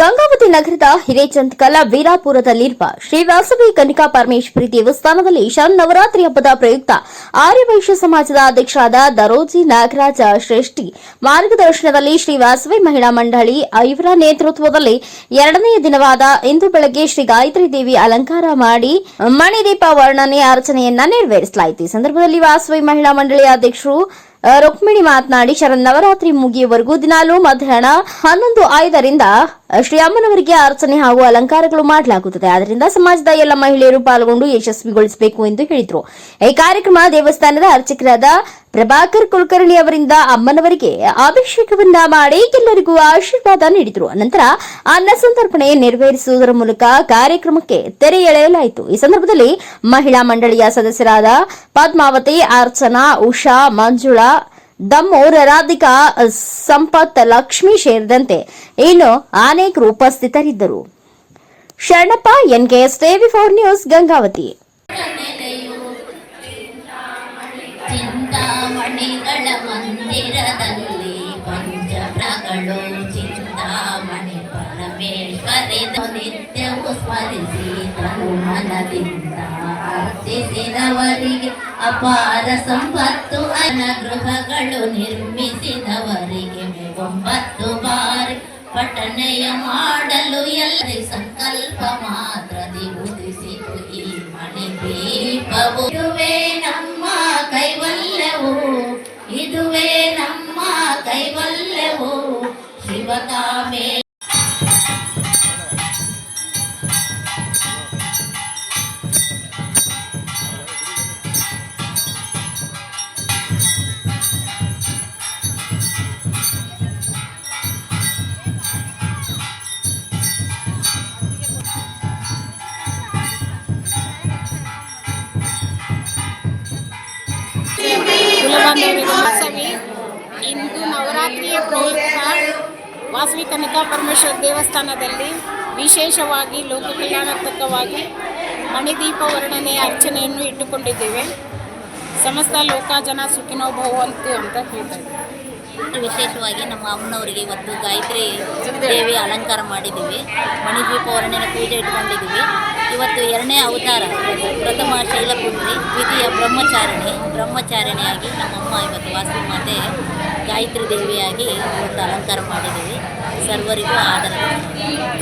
ಗಂಗಾವತಿ ನಗರದ ಹಿರೇಚಂದ್ಕಲ ವೀರಾಪುರದಲ್ಲಿರುವ ಶ್ರೀ ವಾಸವಿ ಕನಿಕಾ ಪರಮೇಶ್ವರಿ ದೇವಸ್ಥಾನದಲ್ಲಿ ಶರನ್ನವರಾತ್ರಿ ಹಬ್ಬದ ಪ್ರಯುಕ್ತ ಆರ್ಯವೈಶ್ಯ ಸಮಾಜದ ಅಧ್ಯಕ್ಷರಾದ ದರೋಜಿ ನಾಗರಾಜ ಶ್ರೇಷ್ಠಿ ಮಾರ್ಗದರ್ಶನದಲ್ಲಿ ಶ್ರೀ ವಾಸವಿ ಮಹಿಳಾ ಮಂಡಳಿ ಐವರ ನೇತೃತ್ವದಲ್ಲಿ ಎರಡನೆಯ ದಿನವಾದ ಇಂದು ಬೆಳಗ್ಗೆ ಶ್ರೀ ಗಾಯತ್ರಿ ದೇವಿ ಅಲಂಕಾರ ಮಾಡಿ ಮಣಿದೀಪ ವರ್ಣನೆ ಅರ್ಚನೆಯನ್ನ ನೆರವೇರಿಸಲಾಯಿತು. ಈ ಸಂದರ್ಭದಲ್ಲಿ ವಾಸವಿ ಮಹಿಳಾ ಮಂಡಳಿ ಅಧ್ಯಕ್ಷರು ರುಕ್ಮಿಣಿ ಮಾತನಾಡಿ, ಶರನ್ನವರಾತ್ರಿ ಮುಗಿಯುವವರೆಗೂ ದಿನಾಲೂ ಮಧ್ಯಾಹ್ನ ಹನ್ನೊಂದು ಐದರಿಂದ ಶ್ರೀ ಅಮ್ಮನವರಿಗೆ ಅರ್ಚನೆ ಹಾಗೂ ಅಲಂಕಾರಗಳು ಮಾಡಲಾಗುತ್ತದೆ. ಆದ್ದರಿಂದ ಸಮಾಜದ ಎಲ್ಲ ಮಹಿಳೆಯರು ಪಾಲ್ಗೊಂಡು ಯಶಸ್ವಿಗೊಳಿಸಬೇಕು ಎಂದು ಹೇಳಿದರು. ಈ ಕಾರ್ಯಕ್ರಮ ದೇವಸ್ಥಾನದ ಅರ್ಚಕರಾದ ಪ್ರಭಾಕರ್ ಕುಲಕರ್ಣಿ ಅವರಿಂದ ಅಮ್ಮನವರಿಗೆ ಅಭಿಷೇಕವನ್ನ ಮಾಡಿ ಎಲ್ಲರಿಗೂ ಆಶೀರ್ವಾದ ನೀಡಿದರು. ನಂತರ ಅನ್ನ ಸಂತರ್ಪಣೆ ನೆರವೇರಿಸುವುದರ ಮೂಲಕ ಕಾರ್ಯಕ್ರಮಕ್ಕೆ ತೆರೆ ಎಳೆಯಲಾಯಿತು. ಈ ಸಂದರ್ಭದಲ್ಲಿ ಮಹಿಳಾ ಮಂಡಳಿಯ ಸದಸ್ಯರಾದ ಪದ್ಮಾವತಿ ಅರ್ಚನಾ ಉಷಾ, ಮಂಜುಳಾ ದಮ್ಮೂರ್ ರಾಧಿಕಾ ಸಂಪತ್ ಲಕ್ಷ್ಮಿ ಸೇರಿದಂತೆ ಇನ್ನು ಅನೇಕರು ಉಪಸ್ಥಿತರಿದ್ದರು. Sharanappa, NKS TV four news, Gangavathi. ಸ್ಮರಿಸಿ ತನು ಮನದಿಂದ ಅರ್ಚಿಸಿದವರಿಗೆ ಅಪಾರ ಸಂಪತ್ತು ಅನಗೃಹಗಳು ನಿರ್ಮಿಸಿದವರಿಗೆ ಒಂಬತ್ತು ಬಾರಿ ಪಠನೆಯ ಮಾಡಲು ಎಲ್ಲರಿ ಸಂಕಲ್ಪ ಮಾತ್ರ ಉದಿಸಿತು ಈ ಇದುವೇ ನಮ್ಮ ಕೈವಲ್ಯವು, ಇದುವೇ ನಮ್ಮ ಕೈವಲ್ಯವು ಶಿವಕಾಮೇ ವಾಸವಿ. ಇಂದು ನವರಾತ್ರಿಯ ಪ್ರಯುಕ್ತ ವಾಸವಿ ಕನಿಕಾ ಪರಮೇಶ್ವರ ದೇವಸ್ಥಾನದಲ್ಲಿ ವಿಶೇಷವಾಗಿ ಲೋಕ ಕಲ್ಯಾಣಾರ್ಥಕವಾಗಿ ಮಣಿದೀಪ ವರ್ಣನೆಯ ಅರ್ಚನೆಯನ್ನು ಇಟ್ಟುಕೊಂಡಿದ್ದೇವೆ. ಸಮಸ್ತ ಲೋಕ ಸುಖಿನೋ ಭವಂತು ಅಂತ ಹೇಳ್ತಾರೆ. ವಿಶೇಷವಾಗಿ ನಮ್ಮ ಅಮ್ಮನವರಿಗೆ ಇವತ್ತು ಗಾಯತ್ರಿ ದೇವಿ ಅಲಂಕಾರ ಮಾಡಿದ್ದೀವಿ. ಮಣಿದೀಪ ವರ್ಣನೆ ಪೂಜೆ ಇಟ್ಕೊಂಡಿದ್ದೀವಿ. ಇವತ್ತು ಎರಡನೇ ಅವತಾರ, ಪ್ರಥಮ ಶೈಲ ಬ್ರಹ್ಮಚಾರಿಣಿ ಬ್ರಹ್ಮಚಾರಿಣಿಯಾಗಿ ನಮ್ಮಮ್ಮ ಇವತ್ತು ವಾಸವಿ ಮಾತೆ ಗಾಯತ್ರಿ ದೇವಿಯಾಗಿ ಒಂದು ಅಲಂಕಾರ ಮಾಡಿದ್ದೀವಿ. ಸರ್ವರಿಗೂ ಆದರ